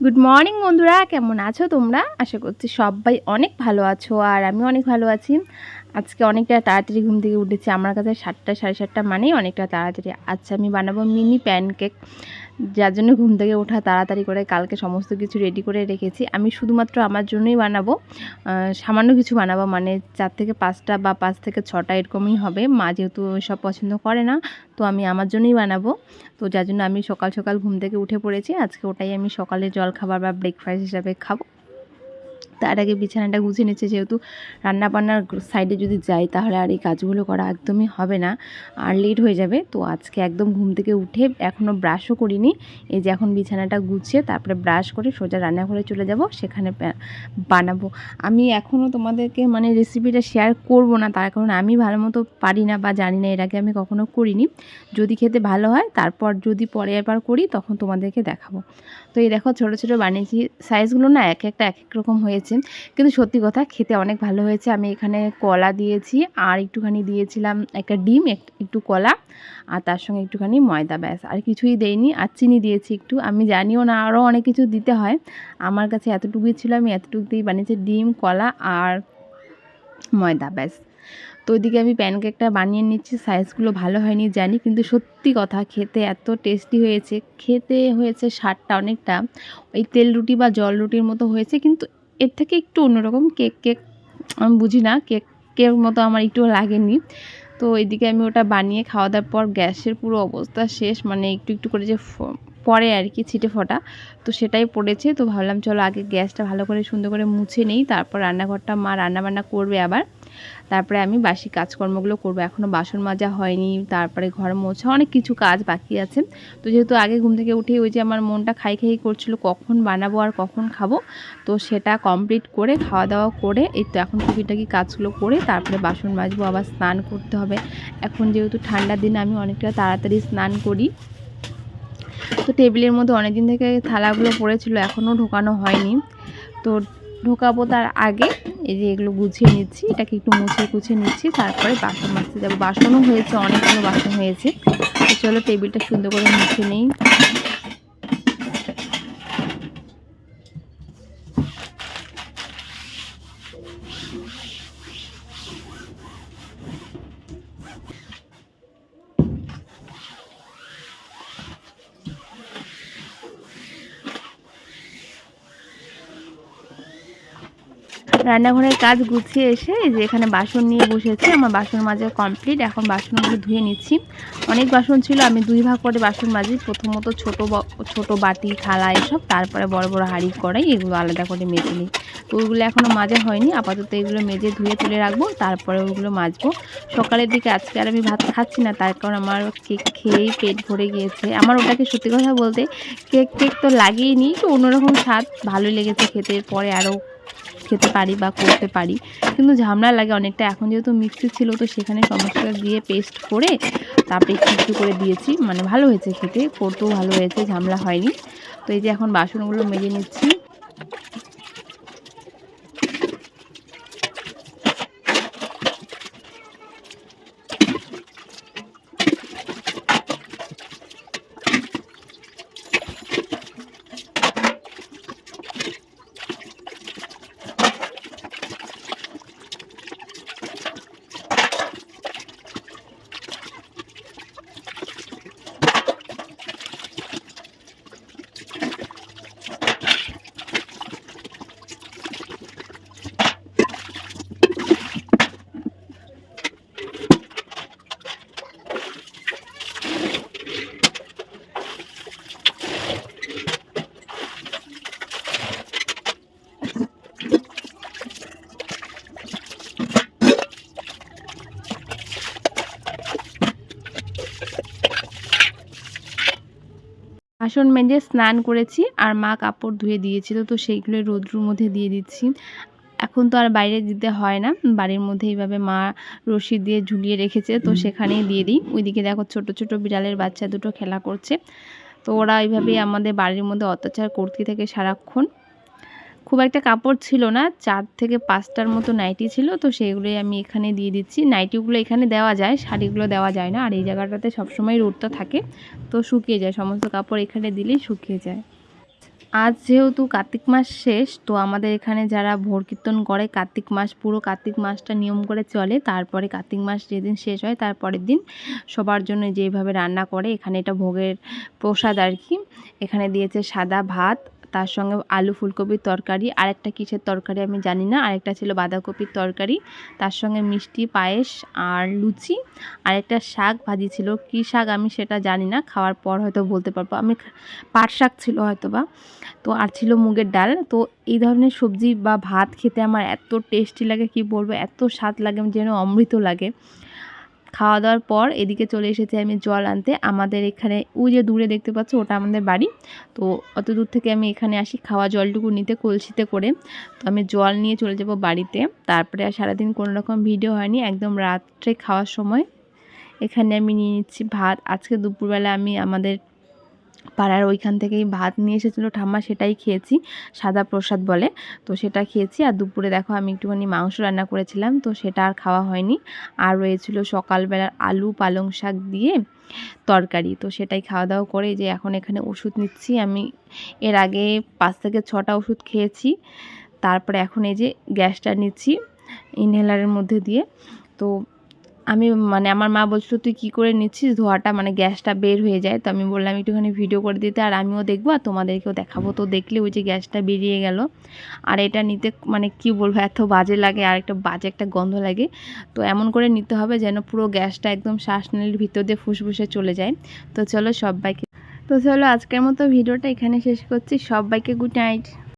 Good morning বন্ধুরা। কেমন আছো তোমরা? আশা করছি সবাই অনেক ভালো আছো, আর আমি অনেক ভালো আছি। আজকে অনেকটা তাড়াতাড়ি ঘুম থেকে উঠেছি। আমার কাছে সাতটা, সাড়ে সাতটা মানেই অনেকটা তাড়াতাড়ি। আচ্ছা আমি বানাবো মিনি প্যানকেক যার জন্য ঘুম থেকে ওঠা তাড়াতাড়ি করে কালকে সমস্ত কিছু রেডি করে রেখেছি। আমি শুধুমাত্র আমার জন্যই বানাবো। সামান্য কিছু বানাবো মানে চার থেকে পাঁচটা বা পাঁচ থেকে ছটা এরকমই হবে। মা যেহেতু সব পছন্দ করে না, তো আমি আমার জন্যই বানাবো। তো যার জন্য আমি সকাল সকাল ঘুম থেকে উঠে পড়েছি। আজকে ওটাই আমি সকালে জল খাবার বা ব্রেকফাস্ট হিসাবে খাব। তার আগে বিছানাটা গুছিয়ে নিচ্ছে, যেহেতু রান্না বান্নার সাইডে যদি যাই, তাহলে আর এই কাজগুলো করা একদমই হবে না। আর লেট হয়ে যাবে, তো আজকে একদম ঘুম থেকে উঠে এখনও ব্রাশও করিনি। এই যে এখন বিছানাটা গুছিয়ে তারপরে ব্রাশ করে সোজা রান্নাঘরে চলে যাব, সেখানে বানাবো। আমি এখনও তোমাদেরকে মানে রেসিপিটা শেয়ার করব না, তার কারণ আমি ভালো মতো পারি না বা জানি না, এর আগে আমি কখনো করিনি। যদি খেতে ভালো হয়, তারপর যদি পরে একবার করি, তখন তোমাদেরকে দেখাবো। তো এই দেখো ছোটো ছোটো বানিয়েছি। সাইজগুলো না এক একটা এক এক রকম হয়েছে। কিন্তু সত্যি কথা খেতে অনেক ভালো হয়েছে। আমি এখানে কলা দিয়েছি, আর একটুখানি দিয়েছিলাম একটা ডিম একটু কলা, আর তার সঙ্গে একটুখানি ময়দা ব্যাস। আর কিছুই দেইনি। আর চিনি দিয়েছি একটু। আমি জানিও না আরও অনেক কিছু দিতে হয়। আমার কাছে এতটুকুই ছিল। আমি এতটুকু দিয়েই বানিয়েছি ডিম, কলা, আর ময়দা ব্যাস। তো ওইদিকে আমি প্যানকেকটা বানিয়ে নিচ্ছি সাইজগুলো ভালো হয়নি জানি, কিন্তু সত্যি কথা খেতে এত টেস্টি হয়েছে, খেতে হয়েছে স্বাদটা অনেকটা। ওই তেল রুটি বা জল রুটির মতো হয়েছে, কিন্তু এর থেকে একটু অন্যরকম কেক কেক আমি বুঝি না কেক কেক মতো আমার একটু লাগেনি। তো এদিকে আমি ওটা বানিয়ে খাওয়া দাওয়ার পর গ্যাসের পুরো অবস্থা শেষ মানে একটু একটু করে যে পরে আর কি ছিটে ফোটা। তো সেটাই পড়েছে, তো ভাবলাম চলো আগে গ্যাসটা ভালো করে সুন্দর করে মুছে নেই, তারপর রান্নাঘরটা মা রান্নাবান্না করবে আবার। তারপরে আমি বাসি কাজকর্মগুলো করব। এখনও বাসন মাজা হয়নি, তারপরে ঘর মোছা, অনেক কিছু কাজ বাকি আছে। তো যেহেতু আগে ঘুম থেকে উঠে ওই যে আমার মনটা খাই খাই করছিল, কখন বানাবো আর কখন খাব? তো সেটা কমপ্লিট করে খাওয়া দাওয়া করে, এই তো এখন টুকিটাকি কাজগুলো করে, তারপরে বাসন মাজবো, আবার স্নান করতে হবে। এখন যেহেতু ঠান্ডার দিন আমি অনেকটা তাড়াতাড়ি স্নান করি। তো টেবিলের মধ্যে অনেক দিন থেকে থালাগুলো পড়েছিল এখনও ঢোকানো হয়নি। তো ঢোকাবো তার আগে। এই যে এগুলো গুছিয়ে নিচ্ছি, এটাকে একটু মুছে কুছিয়ে নিচ্ছি, তারপরে বাসন মাজতে যাব। বাসনও হয়েছে, অনেকগুলো বাসন হয়েছে। চলো টেবিলটা সুন্দর করে মুছে নিই। রান্নাঘরের কাজ গুছিয়ে এসে যে এখানে বাসন নিয়ে বসেছি, আমার বাসন মাজা কমপ্লিট এখন বাসনগুলো ধুয়ে নিচ্ছি। অনেক বাসন ছিল, আমি দুই ভাগ করে বাসন মাজি। প্রথমত ছোট ছোট বাটি, থালা এসব, তারপরে বড় বড় হাঁড়ি, কড়াই, এগুলো আলাদা করে মেজে নিই। তো ওইগুলো এখনও মাজা হয়নি, আপাতত এগুলো মেজে ধুয়ে তুলে রাখব, তারপরে ওগুলো মাজবো। সকালের দিকে আজকে আর আমি ভাত খাচ্ছি না, তার কারণ আমার কেক খেয়েই পেট ভরে গিয়েছে। আমার ওটাকে সত্যি কথা বলতে, কেক কেক তো লাগিয়ে নিই তো অন্যরকম স্বাদ, ভালোই লেগেছে খেতে। পরে আরও খেতে পারি বা করতে পারি। কিন্তু ঝামেলা লাগে অনেকটা। এখন যেহেতু মিক্সি ছিল, তো সেখানে সমস্যা দিয়ে পেস্ট করে তারপরে একটু করে দিয়েছি। মানে ভালো হয়েছে খেতে, করতেও ভালো হয়েছে, ঝামলা হয়নি। তো এই যে এখন বাসনগুলো মেজে নিচ্ছি। বাসন মেঝে স্নান করেছি আর মা কাপড় ধুয়ে দিয়েছিল, তো সেইগুলো রোদ্রুর মধ্যে দিয়ে দিচ্ছি। এখন তো আর বাইরে দিতে হয় না, বাড়ির মধ্যে এইভাবে মা রশি দিয়ে ঝুলিয়ে রেখেছে, তো সেখানেই দিয়ে দিই। ওইদিকে দেখো ছোট ছোট বিড়ালের বাচ্চা দুটো খেলা করছে, তো ওরা এইভাবেই আমাদের বাড়ির মধ্যে অত্যাচার করতে থাকে সারাক্ষণ। খুব একটা কাপড় ছিল না। চার থেকে পাঁচটার মতো নাইটি ছিল, তো সেইগুলোই আমি এখানে দিয়ে দিচ্ছি। নাইটিগুলো এখানে দেওয়া যায়, শাড়িগুলো দেওয়া যায় না। আর এই জায়গাটাতে সবসময় রোদটা থাকে, তো শুকিয়ে যায়। সমস্ত কাপড় এখানে দিলেই শুকিয়ে যায়। আজ যেহেতু কার্তিক মাস শেষ, তো আমাদের এখানে যারা ভোর কীর্তন করে, কার্তিক মাস, পুরো কার্তিক মাসটা নিয়ম করে চলে। তারপরে কার্তিক মাস যেদিন শেষ হয় তারপরের দিন সবার জন্য যেভাবে রান্না করে, এখানে এটা ভোগের প্রসাদ আর কি। এখানে দিয়েছে সাদা ভাত তার সঙ্গে আলু ফুলকপির তরকারি, আরেকটা কিসের তরকারি আমি জানি না, আরেকটা ছিল বাঁধাকপির তরকারি, তার সঙ্গে মিষ্টি, পায়েস আর লুচি, আরেকটা শাক ভাজি ছিল। কী শাক আমি সেটা জানি না, খাওয়ার পর হয়তো বলতে পারব। আমি পাট শাক ছিল হয়তো বা তো আর ছিল মুগের ডাল। তো এই ধরনের সবজি বা ভাত খেতে আমার এত টেস্টি লাগে, কি বলব, এত স্বাদ লাগে, যেন অমৃত লাগে। খাওয়া দাওয়ার পর এদিকে চলে এসেছি আমি জল আনতে। আমাদের এখানে ওই যে দূরে দেখতে পাচ্ছ, ওটা আমাদের বাড়ি। তো অত দূর থেকে আমি এখানে আসি খাওয়া জলটুকু নিতে কলসিতে করে। তো আমি জল নিয়ে চলে যাব বাড়িতে। তারপরে আর সারাদিন কোনো রকম ভিডিও হয়নি, একদম রাত্রে খাওয়ার সময়। এখানে আমি নিয়ে নিচ্ছি ভাত। আজকে দুপুরবেলা আমি আমাদের পাড়ার ওইখান থেকেই ভাত নিয়ে এসেছিল ঠাম্মা, সেটাই খেয়েছি, সাদা প্রসাদ বলে। তো সেটা খেয়েছি, আর দুপুরে দেখো আমি একটুখানি মাংস রান্না করেছিলাম, তো সেটা আর খাওয়া হয়নি। আর রয়েছিল সকালবেলার আলু পালং শাক দিয়ে তরকারি, তো সেটাই খাওয়া দাওয়া করে যে এখন এখানে ওষুধ নিচ্ছি। আমি এর আগে পাঁচ থেকে ছটা ওষুধ খেয়েছি, তারপরে এখন এই যে গ্যাসটা নিচ্ছি ইনহেলারের মধ্যে দিয়ে। তো আমি মানে আমার মা বলছিল, তুই কী করে নিচ্ছিস? ধোয়াটা মানে গ্যাসটা বের হয়ে যায়। তো আমি বললাম, একটুখানি ভিডিও করে দিতে আর আমিও দেখব আর তোমাদেরকেও দেখাবো। তো দেখলে ওই যে গ্যাসটা বেরিয়ে গেল। আর এটা নিতে মানে কি বলব, এত বাজে লাগে, আর একটা বাজে একটা গন্ধ লাগে। তো এমন করে নিতে হবে যেন পুরো গ্যাসটা একদম শ্বাসনালীর ভিতর দিয়ে ফুসফুসে চলে যায়। তো চলো সবাইকে, তো চলো আজকের মতো ভিডিওটা এখানে শেষ করছি। সবাইকে গুড নাইট